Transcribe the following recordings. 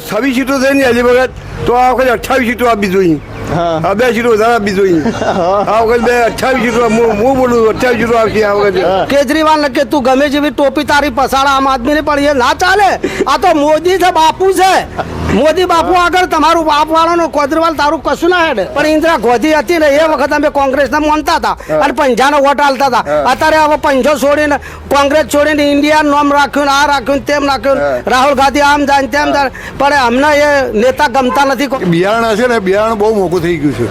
છવ્વીસ સીટો થઈ ને હજી વખત તો આ વખતે અઠ્ઠાવીસ સીટો આપી જોઈએ હા આ બે સીટો વધારે આપી જોઈએ આ વખત બે અઠ્ઠાવીસ સીટો હું બોલું અઠ્ઠાવીસ સીટો આવશે આ વખતે કેજરીવાલ ને કે તું ગમે જેવી ટોપી તારી પસાડ આમ આદમી ને પણ એ ના ચાલે આ તો મોદી છે બાપુ છે મોદી બાપુ આગળ તમારું બાપ વાળાનો કોદરવાલ તારું કશું ના હેડે. પણ ઇન્દિરા ગોધી હતી ને એ વખત અમે કોંગ્રેસ ને માનતા હતા અને પંજાનો વોટ હાલતા હતા. અત્યારે હવે પંજો છોડીને કોંગ્રેસ છોડીને ઇન્ડિયા નોમ રાખ્યું ને આ રાખ્યું તેમ રાખ્યું રાહુલ ગાંધી આમ જાય તેમ જાય. પણ અમને એ નેતા ગમતા નથી. બિયારણ છે ને બિયારણ બહુ મોંઘું થઈ ગયું છે.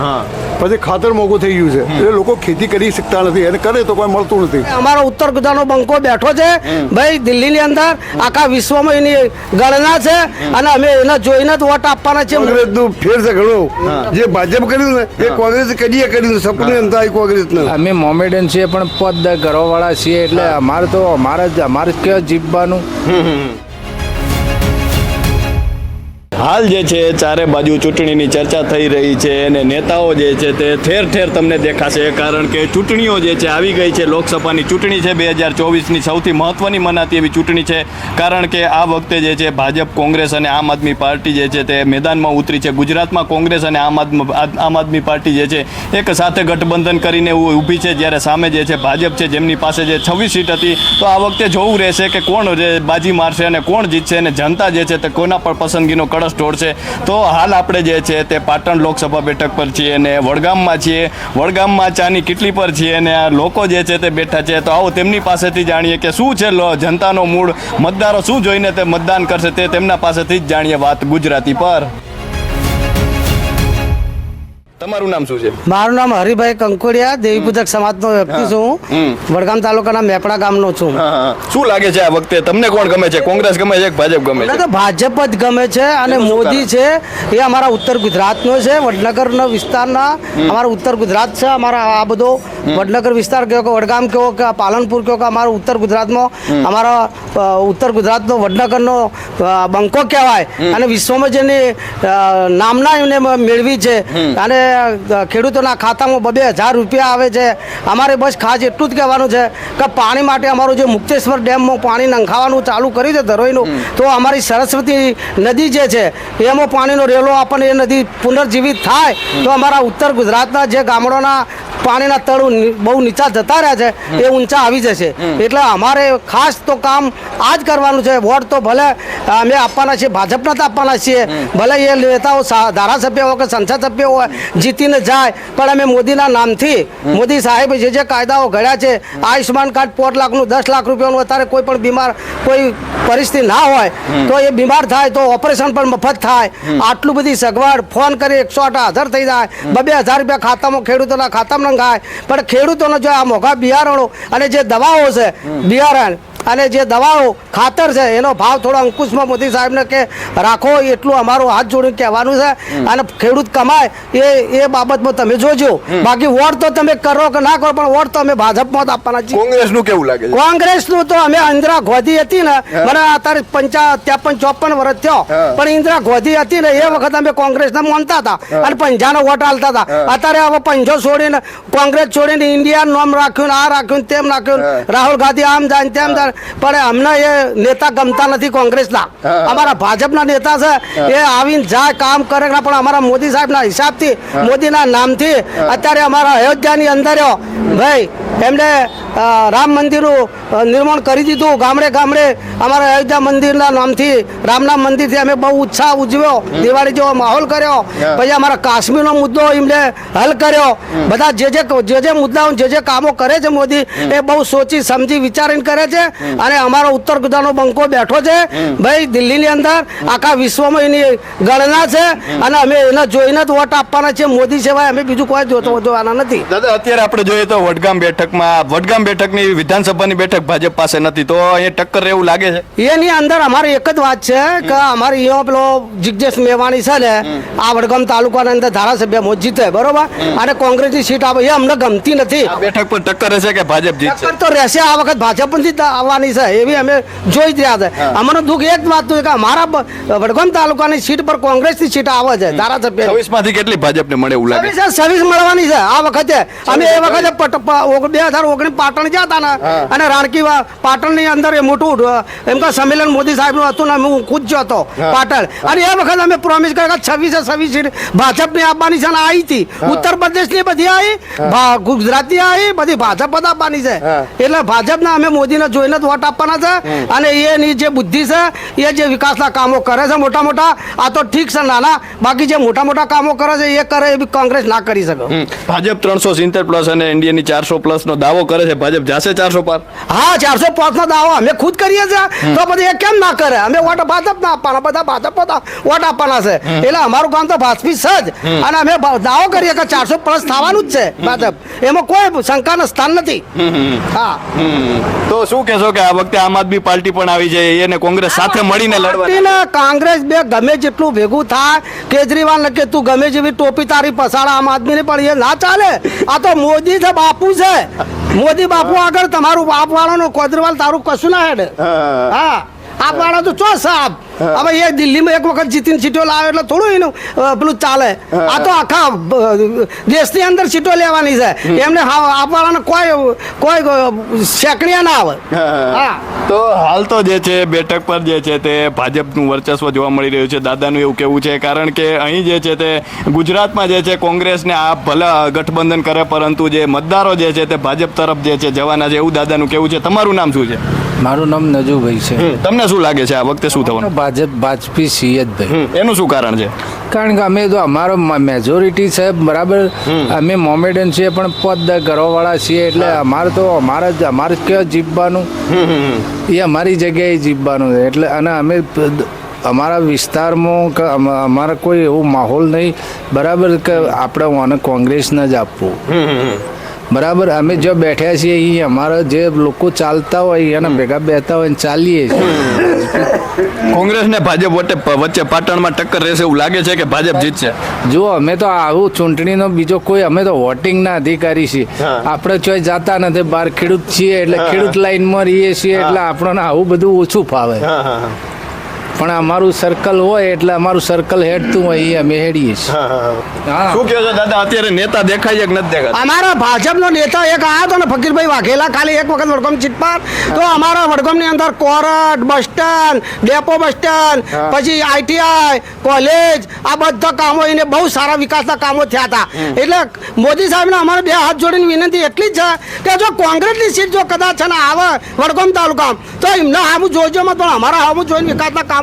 પછી ખાતર મોંઘું થઈ ગયું છે. એટલે લોકો ખેતી કરી શકતા નથી. અને કરે તો કોઈ મળતું નથી. અમારો ઉત્તર ગુજરાતનો બંકો બેઠો છે. ભાઈ દિલ્હીની અંદર આખા વિશ્વમાં એની ગણના છે અને અમે એને જોઈને જ વોટ આપવાના છે. કોંગ્રેસનું ફેર છે ઘણો જે ભાજપ કર્યું ને એ કોંગ્રેસ કરીએ કર્યું સપનું અંત કોંગ્રેસ કોંગ્રેસને. અમે મોમેડન છીએ પણ પદ ઘરવાળા છીએ એટલે અમારે તો અમારે જ અમારે જ કેવા જીવવાનું હાલ જે છે, ચારે બાજુ ચૂંટણીની ચર્ચા થઈ રહી છે અને નેતાઓ જે છે તે ઠેર ઠેર તમને દેખાશે, કારણ કે ચૂંટણીઓ જે છે આવી ગઈ છે. લોકસભાની ચૂંટણી છે બે હજાર ચોવીસની સૌથી મહત્વની મનાતી એવી ચૂંટણી છે, કારણ કે આ વખતે જે છે ભાજપ, કોંગ્રેસ અને આમ આદમી પાર્ટી જે છે તે મેદાનમાં ઉતરી છે. ગુજરાતમાં કોંગ્રેસ અને આમ આમ આદમી પાર્ટી જે છે એક સાથે ગઠબંધન કરીને ઊભી છે. જ્યારે સામે જે છે ભાજપ છે, જેમની પાસે જે છવ્વીસ સીટ હતી, તો આ વખતે જોવું રહેશે કે કોણ બાજી મારશે અને કોણ જીતશે અને જનતા જે છે તે કોના પર પસંદગીનો કળશ ઢોળશે તો હાલ આપણે જે છે તે પાટણ લોકસભા બેઠક પર છીએ અને વડગામમાં છીએ. વડગામમાં ચાની કેટલી પર છીએ અને આ લોકો જે છે તે બેઠા છે. તો આવો તેમની પાસેથી જાણીએ કે શું છે જનતાનો મૂળ. મતદારો શું જોઈને તે મતદાન કરશે તે તેમના પાસેથી જ જાણીએ વાત ગુજરાતી પર. તમારું નામ શું છે? મારું નામ હરિભાઈ કંકોડિયા દેવી પૂજક સમાજનો વ્યક્તિ છું. વડગામ તાલુકાના મેપડા ગામનો છું. શું લાગે છે આ વખતે? તમને કોણ ગમે છે? કોંગ્રેસ ગમે છે ભાજપ ગમે છે? તો ભાજપ જ ગમે છે અને મોદી છે એ અમારા ઉત્તર ગુજરાતનો છે વડનગરના વિસ્તારના અમારા ઉત્તર ગુજરાત છે અમારા આ બધો વડનગર વિસ્તાર કયો કે વડગામ કયો કે પાલનપુર કયો કે અમારો ઉત્તર ગુજરાતમાં અમારા ઉત્તર ગુજરાતનો વડનગરનો બંકો કહેવાય. અને વિશ્વમાં જેની નામના એમને મેળવી છે. અને ખેડૂતોના ખાતામાં બબે હજાર રૂપિયા આવે છે. અમારે બસ ખાસ એટલું જ કહેવાનું છે કે પાણી માટે અમારું જે મુક્તેશ્વર ડેમમાં પાણી નંખાવાનું ચાલુ કરી છે ધરોઈનું તો અમારી સરસ્વતી નદી જે છે એમાં પાણીનો રેલો આપણને એ નદી પુનર્જીવિત થાય. તો અમારા ઉત્તર ગુજરાતના જે ગામડાના પાણીના તળ બહુ નીચા જતા રહ્યા છે એ ઊંચા આવી જશે. એટલે અમારે ખાસ તો કામ આ જ કરવાનું છે. વોટ તો ભલે અમે આપવાના છીએ ભાજપના જ આપવાના છીએ. ભલે એ નેતાઓ ધારાસભ્ય હોય કે સંસદ સભ્ય હોય જીતીને જાય પણ અમે મોદીના નામથી મોદી સાહેબ જે જે કાયદાઓ ઘડ્યા છે આયુષ્માન કાર્ડ પોત લાખનું દસ લાખ રૂપિયાનું અત્યારે કોઈ પણ બીમાર કોઈ પરિસ્થિતિ ના હોય તો એ બીમાર થાય તો ઓપરેશન પણ મફત થાય. આટલું બધી સગવડ ફોન કરી એકસો આઠ હાજર થઈ જાય. બબે હજાર રૂપિયા ખાતામાં ખેડૂતોના ખાતામાં નંખાય પણ ખેડૂતોનો જો આ મોઘા બિયારણો અને જે દવાઓ છે બિયારણ અને જે દવાઓ ખાતર છે એનો ભાવ થોડો અંકુશમાં મોદી સાહેબને કે રાખો એટલું અમારું હાથ જોડીને કહેવાનું છે. અને ખેડૂત કમાય એ એ બાબતમાં તમે જોજો. બાકી વોટ તો તમે કરો કે ના કરો પણ વોટ તો અમે ભાજપમાં જ આપવાના છીએ. કોંગ્રેસનું કેવું લાગે છે? કોંગ્રેસનું તો અમે ઇન્દિરા ગોધી હતી ને મને અત્યારે પંચા ત્રેપન ચોપન વર્ષ થયો. પણ ઇન્દિરા ગોધી હતી ને એ વખત અમે કોંગ્રેસને માનતા હતા અને પંજાનો વોટ આલતા હતા. અત્યારે હવે પંજો છોડીને કોંગ્રેસ છોડીને ઇન્ડિયા નોમ રાખ્યું આ રાખ્યું તેમ રાખ્યું રાહુલ ગાંધી આમ જાય તેમ જાય પણ અમને એ નેતા ગમતા નથી કોંગ્રેસના. અમારા ભાજપના નેતા છે એ આવીને જાય કામ કરે પણ અમારા મોદી સાહેબના હિસાબથી મોદીના નામથી અત્યારે અમારા અયોધ્યાની અંદર ભાઈ એમને અ, રામ મંદિરનું નિર્માણ કરી દીધું. ગામડે ગામડે અમારા અયોધ્યા મંદિરના નામથી રામના મંદિરથી અમે બહુ ઉત્સાહ ઉજવ્યો. દિવાળી જેવો માહોલ કર્યો. પછી અમારા કાશ્મીરનો મુદ્દો એમને હલ કર્યો. બધા જે જે જે જે મુદ્દાઓ જે જે કામો કરે છે મોદી એ બહુ સોચી સમજી વિચારીને કરે છે. અને અમારો ઉત્તર ગુજરાતનો બંકો બેઠો છે. ભાઈ દિલ્હીની અંદર આખા વિશ્વમાં એની ગણના છે. અને અમે એને જોઈને જ વોટ આપવાના છે મોદી સિવાય અમે બીજું કોઈ જોતો જોવાના નથી. દાદા અત્યારે આપણે જોઈએ તો વડગામ બેઠકમાં વડગામ બેઠકની વિધાનસભાની બેઠક ભાજપ પાસે નથી. તો અહીંયા ટક્કર એવું લાગે છે? એની અંદર અમારી એક જ વાત છે કે અમારે અહીંયા પેલો જિજ્ઞેશ મેવાણી છે ને આ વડગામ તાલુકાના અંદર ધારાસભ્ય મોજ જીતે બરોબર? અને કોંગ્રેસની સીટ આપે એ અમને ગમતી નથી. બેઠક પર ટક્કર રહેશે કે ભાજપ જીતશે? ટક્કર તો રહેશે આ વખત ભાજપ પણ આવવાની છે એવી અમે જોઈ રહ્યા છે. અમારું દુઃખ એક જ વાતનું કે અમારા વડગામ તાલુકાની સીટ પર કોંગ્રેસની સીટ આવે છે ધારાસભ્ય. છવ્વીસમાંથી કેટલી ભાજપને મળે એવું લાગે છે? સર્વિસ મળવાની છે આ વખતે. અમે એ વખતે બે હજાર ઓગણીસ પાટણ ગયા હતા ને અને રાણકી વા- પાટણની અંદર એ મોટું એમ કે સંમેલન મોદી સાહેબનું હતું ને હું ખુદ જ હતો પાટણ. અને એ વખત અમે પ્રોમિસ કર્યા કે છવ્વીસે છવ્વીસ સીટ ભાજપની આપવાની છે ને આવી હતી ઉત્તર પ્રદેશની બધી આવી ભા- ગુજરાતની આવી બધી ભાજપ જ આપવાની છે. એટલે ભાજપના અમે મોદીને જોઈને જ વોટ આપવાના છે. અને એની જે બુદ્ધિ છે એ જે વિકાસના કામો કરે છે મોટા મોટા આ તો ઠીક છે નાના બાકી જે મોટા મોટા કામો કરે છે એ કરે એ બી કોંગ્રેસ ના કરી શકે. ભાજપ ત્રણસો સિત્તેર પ્લસ અને ઇન્ડિયાની ચારસો પ્લસ નો દાવો કરે છે ભાજપ જાશે ચારસો પાર? હા ચારસો પાંચ નો દાવો અમે ખુદ કરીએ છીએ. તો પછી એ કેમ ના કરે? અમે વોટ ભાજપ ના આપવાના બધા ભાજપ વોટ આપવાના છે. એટલે અમારું કામ તો ભાજપી છે જ. અને અમે દાવો કરીએ કે ચારસો પ્લસ થવાનું જ છે ભાજપ. એમાં કોઈ શંકાનું સ્થાન નથી. હા. તો શું કહેશો કે આ વખતે આમ આદમી પાર્ટી પણ આવી જાય એને કોંગ્રેસ સાથે મળીને લડવા કોંગ્રેસ બે ગમે જેટલું ભેગું થાય કેજરીવાલ કે તું ગમે જેવી ટોપી તારી પસાડા આમ આદમીને પણ એ ના ચાલે. આ તો મોદી છે બાપુ છે. મોદી બાપુ આગળ તમારું બાપ વાળાનું કોદરવાલ તારું કશું ના હેડ. હા. આપ વાળા તો ચો સાહેબ? હવે એ દિલ્હીમાં એક વખત જીતીને સીટો લાવે એટલે થોડું એનું પેલું ચાલે. આ તો આખા દેશની અંદર સીટો લેવાની છે. એમને આપવાના કોઈ કોઈ શેકણીયા ના આવે. હા. તો હાલ તો જે છે બેઠક પર જે છે તે ભાજપનું વર્ચસ્વ જોવા મળી રહ્યું છે. દાદાનું એવું કેવું છે કારણ કે અહીં જે છે તે ગુજરાતમાં જે છે કોંગ્રેસને આ ભલે ગઠબંધન કરે પરંતુ જે મતદારો જે છે તે ભાજપ તરફ જે છે જવાના છે એવું દાદાનું કેવું છે. તમારું નામ શું છે? મારું નામ નજુભાઈ છે. તમને શું લાગે છે? આ વખતે શું થવાનું? ભાજપ ભાજપી છીએ જ ભાઈ. એનું શું કારણ છે? કારણ કે અમે તો અમારો મેજોરિટી છે બરાબર? અમે મોમેડન છીએ પણ પદ કરવાવાળા છીએ એટલે અમારે તો અમારે જ અમારે કયો જીતવાનું? એ અમારી જગ્યાએ જીતવાનું છે એટલે અને અમે અમારા વિસ્તારમાં અમારા કોઈ એવો માહોલ નહીં બરાબર? કે આપણે કોંગ્રેસને જ આપવું. બરાબર? અમે જો બેઠ્યા છીએ અહીં અમારા જે લોકો ચાલતા હોય એના ભેગા બેઠા હોય ને ચાલીએ છીએ. કોંગ્રેસ ને ભાજપ વચ્ચે વચ્ચે પાટણમાં ટક્કર રહેશે એવું લાગે છે કે ભાજપ જીતશે? જો અમે તો આવું ચૂંટણીનો બીજો કોઈ અમે તો વોટિંગના અધિકારી છીએ. આપણે ચોય જાતા નથી બહાર ખેડૂત છીએ એટલે ખેડૂત લાઈનમાં રહીએ છીએ એટલે આપણને આવું બધું ઓછું ફાવે. પણ અમારું સર્કલ હોય એટલે અમારું સર્કલ હેડતું હોય એ અમે હેડીએ છીએ. શું કહો છો દાદા અત્યારે નેતા દેખાય છે કે નથી દેખાતા? અમારા ભાજપનો નેતા એક આવ્યો હતો ને ફકીરભાઈ વાઘેલા ખાલી એક વખત વડગામ સીટ પર તો અમારા વડગામની અંદર court bus stand depot bus stand પછી આઈટીઆઈ કોલેજ આ બધા કામો એને બહુ સારા વિકાસના કામો થયા હતા. એટલે મોદી સાહેબને અમારે બે હાથ જોડીને વિનંતી એટલી જ છે કે જો કોંગ્રેસની સીટ જો કદાચ છે ને આવે વડગામ તાલુકામાં તો એમના હામું જોજો પણ અમારા હામું જોઈને વિકાસના કામો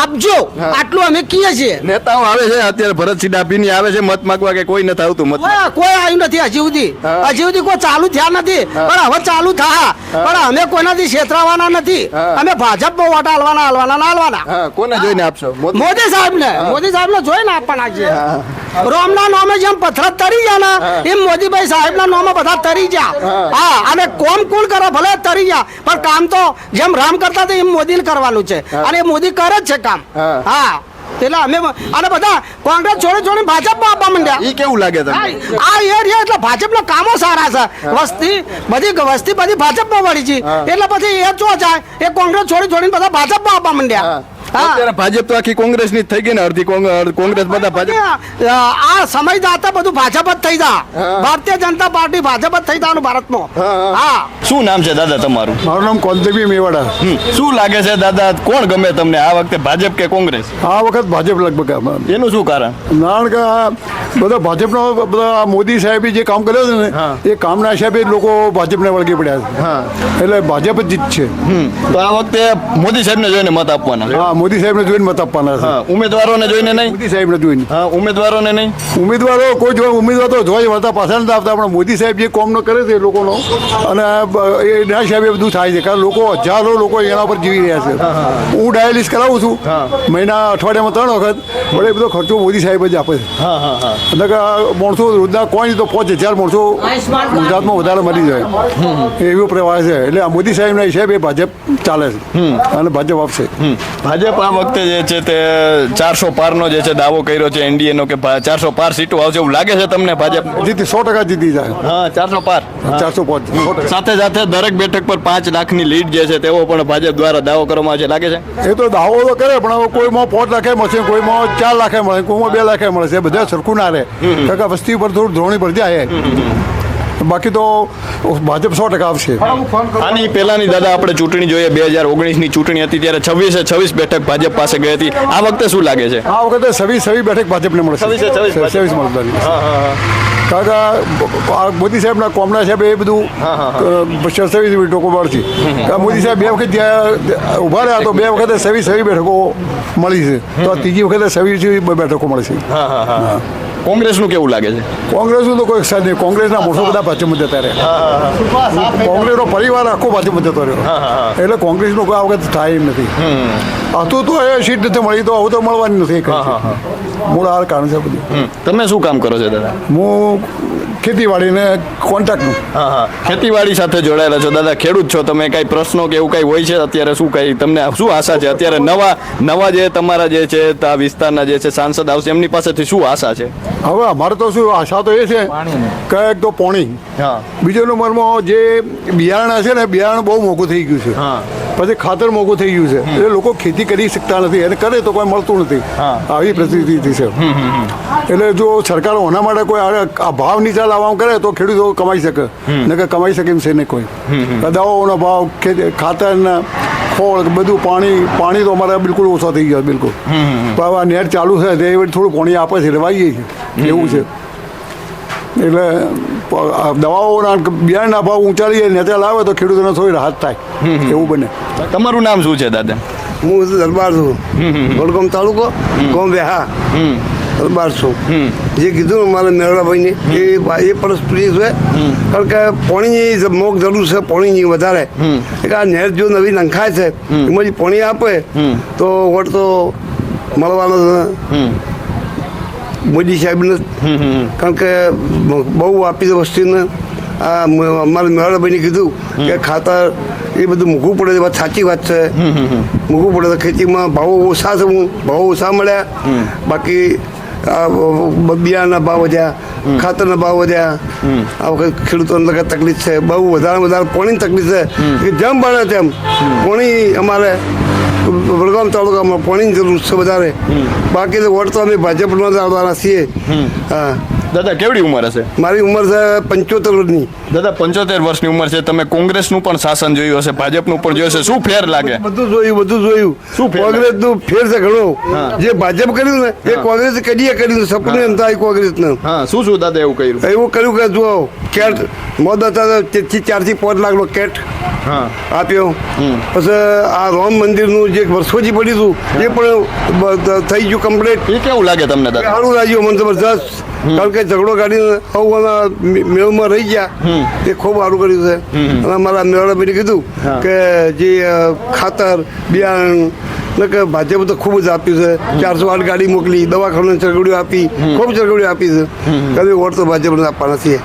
આપજો. આટલું અમે કહીએ છીએ. નેતાઓ આવે છે અત્યારે ભરતસિંહ ડાભીની આવે છે મત માંગવા કે કોઈ નથી આવતું મત કોઈ આવ્યું નથી હજી સુધી. હજી સુધી કોઈ ચાલુ થયા નથી. પણ હવે ચાલુ થા પણ અમે કોઈનાથી છેતરાવાના નથી? અમે ભાજપમાં વોટ હાલવાના હાલવાના ના હાલવાના. કોને જોઈને આપશો? મોદી સાહેબ ને મોદી સાહેબ ને જોઈને આપવાના છે. રોમના નામે જેમ પથરા તરી ગયા ને એમ મોદીભાઈ સાહેબ ના નામે બધા તરી ગયા. હા. અને કોમ કોણ કરે ભલે તરી ગયા પણ કામ તો જેમ રામ કરતા હતા એમ મોદી કરવાનું છે. અને મોદી કરે જ છે કામ. હા. એટલે અમે અને બધા કોંગ્રેસ છોડી છોડી ભાજપમાં આપવા માંડ્યા. એ કેવું લાગે તમને? આ એરિયા એટલે ભાજપના કામો સારા છે. વસ્તી બધી વસ્તી બધી ભાજપમાં વળી છે. એટલે પછી એ ચો જાય એ કોંગ્રેસ છોડી છોડીને બધા ભાજપમાં આપવા માંડ્યા. અત્યારે ભાજપ તો આખી કોંગ્રેસની જ થઈ ગઈ ને અડધી કોંગ્રેસ બધા ભાજપ આ સમય જાતા બધું ભાજપ જ થઈ જા ભારતીય જનતા પાર્ટી ભાજપ જ થઈ જવાનું ભારતમાં. હા શું નામ છે દાદા તમારું? મારું નામ કોંતેબી મેવાડા. શું લાગે છે દાદા કોણ ગમે તમને આ વખતે ભાજપ કે કોંગ્રેસ? આ વખત ભાજપ લગભગ. એનું શું કારણ? કારણ કે નો બધા ભાજપનો બધા મોદી સાહેબે જે કામ કર્યો છે ને એ કામના હિસાબે જ લોકો ભાજપને વળગી પડ્યા છે. એટલે ભાજપ જ જીત છે હમ. તો આ વખતે મોદી સાહેબને જોઈને મત આપવાના. હા મોદી સાહેબને જોઈને મત આપવાના છે. હા ઉમેદવારોને જોઈને નહીં? મોદી સાહેબને જોઈને. હા ઉમેદવારોને નહીં? ઉમેદવારો કોઈ જોવા ઉમેદવાર તો જોઈ વળતા પાછા નથી આવતા પણ મોદી સાહેબ જે કોમનો કરે છે એ લોકોનો અને એ ના સાહેબ એ બધું થાય છે કારણ લોકો હજારો લોકો એના પર જીવી રહ્યા છે. હું ડાયાલિસ કરાવું છું. મહિના અઠવાડિયામાં ત્રણ વખત પણ એ બધો ખર્ચો મોદી સાહેબ જ આપે છે. એટલે કે માણસો રોજના કોઈ નહીં તો પાંચ હજાર માણસો ગુજરાતમાં વધારે મરી જાય. એવો પ્રવાસ છે. એટલે આ મોદી સાહેબના હિસાબે ભાજપ ચાલે છે. અને ભાજપ આપશે. હમ. ભાજપ આ વખતે જે છે તે ચારસો પારનો જે છે દાવો કર્યો છે એનડીએનો કે ચારસો પાર સીટો આવશે એવું લાગે છે તમને ભાજપ? જીતી સો ટકા જીતી જાય. હા ચારસો પાર. ચારસો પાંચ સાથે સાથે દરેક બેઠક પર પાંચ લાખની લીડ જે છે તેવો પણ ભાજપ દ્વારા દાવો કરવામાં આવે છે લાગે છે? એ તો દાવો તો કરે પણ કોઈ કોઈમાં પાંચ લાખે મળશે કોઈમાં ચાર લાખે મળે કોઈમાં બે લાખે મળશે. બધા સરખું ના રહે. વસ્તી પર થોડું ધોરણી પર જાય બાકી તો ભાજપ સો ટકા આવશે. આની પહેલાની દાદા આપણે ચૂંટણી જોઈએ બે હજાર ઓગણીસની ચૂંટણી હતી ત્યારે છવ્વીસે છવ્વીસ બેઠક ભાજપ પાસે ગઈ હતી. આ વખતે શું લાગે છે? આ વખતે છવ્વીસ સવી બેઠક ભાજપને મળશે. છવ્વીસે છવ્વીસ. છવ્વીસ મળશે કારણ કે મોદી સાહેબના કોમના સાહેબ એ બધું સવી બેઠકો મળશે કારણ મોદી સાહેબ બે વખત જ્યાં ઊભા રહ્યા તો બે વખતે સવી સવી બેઠકો મળી છે. તો ત્રીજી વખતે સવી સવી બેઠકો મળશે. કોંગ્રેસનું કેવું લાગે છે? કોંગ્રેસનું તો કોઈ સાથ નહીં. કોંગ્રેસના મોટો બધા ભાજપમાં જતા રહ્યા. કોંગ્રેસનો પરિવાર આખો ભાજપમાં જતો રહ્યો. એટલે કોંગ્રેસનું કોઈ આ વખત થાય એમ નથી. હતું તો એ સીટ નથી મળી તો આવું તો મળવાની નથી. મૂળ આ કારણ છે બધું. તમે શું કામ કરો છો દાદા? હું ખેતીવાડીને કોન્ટ્રાક્ટનું હા હા. ખેતીવાડી સાથે જોડાયેલા છો. દાદા ખેડૂત છો તમે. કાંઈ પ્રશ્નો કે એવું કાંઈ હોય છે? અત્યારે શું કાંઈ તમને શું આશા છે? અત્યારે નવા નવા જે તમારા જે છે આ વિસ્તારના જે છે સાંસદ આવશે એમની પાસેથી શું આશા છે? હવે અમારે તો શું આશા તો એ છે કે એક તો પોણી. હા. બીજો નંબરમાં જે બિયારણ છે ને બિયારણ બહુ મોંઘું થઈ ગયું છે. હા. પછી ખાતર મોંઘું થઈ ગયું છે. એટલે લોકો ખેતી કરી શકતા નથી. અને કરે તો કોઈ મળતું નથી. આવી પરિસ્થિતિ છે એટલે જો સરકાર ઓના માટે કોઈ આ ભાવ નીચા લાવવામાં કરે તો ખેડૂતો કમાઈ શકે. નકર કમાઈ શકે એમ છે નહીં કોઈ. દવાઓનો ભાવ ખેતી ખાતરના ખોળ બધું પાણી પાણી તો અમારે બિલકુલ ઓછો થઈ ગયો બિલકુલ. પણ આ નેટ ચાલુ છે તે થોડું પાણી આપે છે એટલે વાઈએ છે. એવું છે. એટલે દવાઓના બિયારણના ભાવ ઊંચા લઈએ નેતા લાવે તો ખેડૂતોને થોડી રાહત થાય. એવું બને. તમારું નામ શું છે દાદા? હું દરબાર છું. વડગામ તાલુકો ગામ હા. દરબાર છું. જે કીધું ને મારા મેળાભાઈને એ એ પરસ્પરી છે. કારણ કે પાણીની મોગ જરૂર છે પાણીની વધારે. એટલે આ નહેર જો નવી નંખાય છે એમાંથી પાણી આપે તો વોટ તો મળવાનો મોદી સાહેબને કારણ કે બહુ આપી દે વસ્તીને આ અમારે મેળાભાઈને કીધું કે ખાતર એ બધું મૂકવું પડે વાત સાચી વાત છે. મૂકવું પડે તો ખેતીમાં ભાવ ઓછા છે. હું ભાવ ઓછા મળ્યા. બાકી આ બિયારણના ભાવ વધ્યા. ખાતરના ભાવ વધ્યા. આ વખત ખેડૂતોને લગા તકલીફ છે. બહુ વધારે વધારે પોણીની તકલીફ છે. કે જેમ બને તેમ. પાણી અમારે વડગામ તાલુકામાં પાણીની જરૂર છે વધારે. બાકી તો વોટ તો અમે ભાજપમાં જ આવવાના છીએ. હા. દાદા કેવડી ઉંમર હશે? મારી ઉંમર છે પંચોતેર વર્ષની. દાદા પંચોતેર વર્ષની ઉંમર છે. તમે કોંગ્રેસનું પણ શાસન જોયું હશે ભાજપનું પણ જોયું હશે. શું ફેર લાગે? બધું જોયું બધું જોયું. શું ફેર કોંગ્રેસનું ફેર છે ઘણો. જે ભાજપ કર્યું ને એ કોંગ્રેસ કદીએ કર્યું સપનું એમ થાય કોંગ્રેસ ને હા શું શું દાદા એવું કર્યું? એવું કર્યું કે જુઓ કેટ મોદ હતા તેથી ચારથી પાંચ લાખ નો કેટ આપ્યો. પછી આ રામ મંદિરનું જે વર્ષોથી પડ્યું હતું એ પણ થઈ ગયું કમ્પ્લીટ એ કેવું લાગે તમને સારું લાગ્યું મને જબરજસ્ત. કારણ કે ઝઘડો કાઢીને મેળમાં રહી ગયા. એ ખૂબ સારું કર્યું છે. અને મારા મેળાભાઈને કીધું કે જે ખાતર બિયારણ એટલે કે ભાજપ તો ખૂબ જ આપ્યું છે. ચારસો આઠ ગાડી મોકલી દવાખાને ચરગડીઓ આપી ખૂબ ચરગડીઓ આપી છે. કદી વોટ તો ભાજપને આપવાના છીએ.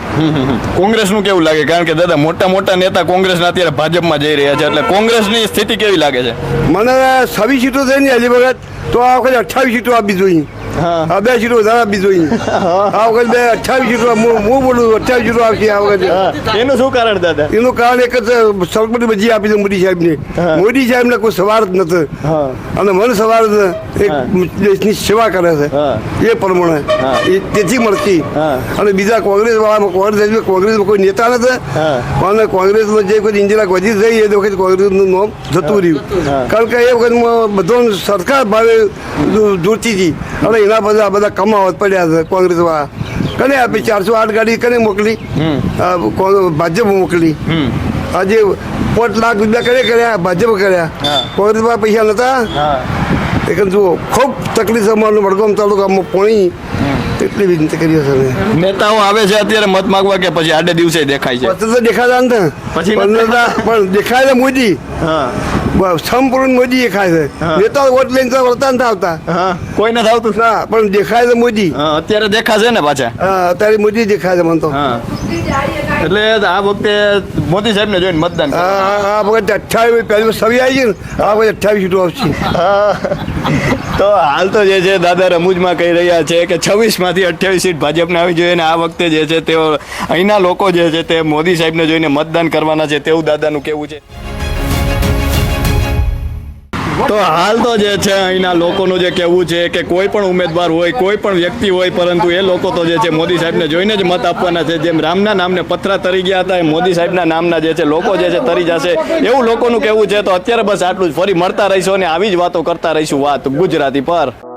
કોંગ્રેસનું કેવું લાગે? કારણ કે દાદા મોટા મોટા નેતા કોંગ્રેસના અત્યારે ભાજપમાં જઈ રહ્યા છે. એટલે કોંગ્રેસની સ્થિતિ કેવી લાગે છે? મને છવ્વીસ સીટો થઈ ને હજી વખત તો આ વખતે અઠ્ઠાવીસ સીટો આપી જોઈએ. આ બે સીટો વધારે આપી જોઈએ આ વખત બે અઠાવીસ સીટો હું હું બોલું અઠાવીસ સીટો આવશે આ વખતે. એનું શું કારણ દાદા? એનું કારણ એક જ સરપંચ બધી આપી છે મોદી સાહેબને. મોદી સાહેબને કોઈ સવાર જ નથી. અને મન સવાર એક દેશની સેવા કરે છે. એ પ્રમાણે. તેથી મળતી. અને બીજા કોંગ્રેસ વાળા કોંગ્રેસ કોંગ્રેસમાં કોઈ નેતા નથી. અને કોંગ્રેસમાં જે કોઈ ઇન્દિરા ગાંધી થઈ એ વખત કોંગ્રેસનું નામ જતું રહ્યું. કારણ કે એ વખત બધો સરકાર ભાવે દૂરતી હતી. અને એના બધા બધા કમાવત પડ્યા છે કોંગ્રેસ વાળા કને આપી? ચારસો આઠ ગાડી કને મોકલી? ભાજપ મોકલી. આજે પોટ લાખ રૂપિયા કરે કર્યા? ભાજપ કર્યા. કોંગ્રેસમાં પૈસા નતા? એક જુઓ ખૂબ તકલીફ અમારું વડગામ તાલુકામાં પોણી. એટલી વિનંતી કરી છે નેતાઓ આવે છે અત્યારે મત માંગવા કે પછી આડે દિવસે દેખાય છે. તો દેખાતા ને પછી પણ દેખાય મોદી. હા. સંપૂર્ણ મોદી દેખાય છે. નેતા વોટ લઈને તો વળતા નથી આવતા. હા કોઈ નથી આવતું? ના પણ દેખાય છે મોદી. હા અત્યારે દેખાશે ને પાછા? અત્યારે મોદી દેખાય છે મને તો. એટલે આ વખતે મોદી સાહેબ ને જોઈને મતદાન આ વખતે અઠ્યાવીસ પહેલી સવી આવી છે ને આ વખતે અઠ્ઠાવીસ સીટો આવશે. તો હાલ તો જે છે દાદા રમૂજમાં કહી રહ્યા છે કે છવ્વીસમાંથી અઠ્યાવીસ સીટ ભાજપને આવી જોઈએ અને આ વખતે જે છે તેઓ અહીંના લોકો જે છે તે મોદી સાહેબને જોઈને મતદાન કરવાના છે. તેવું દાદાનું કેવું છે. તો હાલ તો જે છે, અહીંના લોકોનું જે કહેવું છે કે કોઈ પણ ઉમેદવાર હોય, કોઈ પણ વ્યક્તિ હોય, પરંતુ એ લોકો તો જે છે, મોદી સાહેબને જોઈને જ મત આપવાના છે. જેમ રામના નામને પથરા તરી ગયા હતા એ મોદી સાહેબના નામના જે છે, લોકો જે છે, તરી જશે. એવું લોકોનું કહેવું છે, તો અત્યારે બસ આટલું જ. ફરી મળતા રહીશું અને આવી જ વાતો કરતા રહીશું વાત ગુજરાતી પર.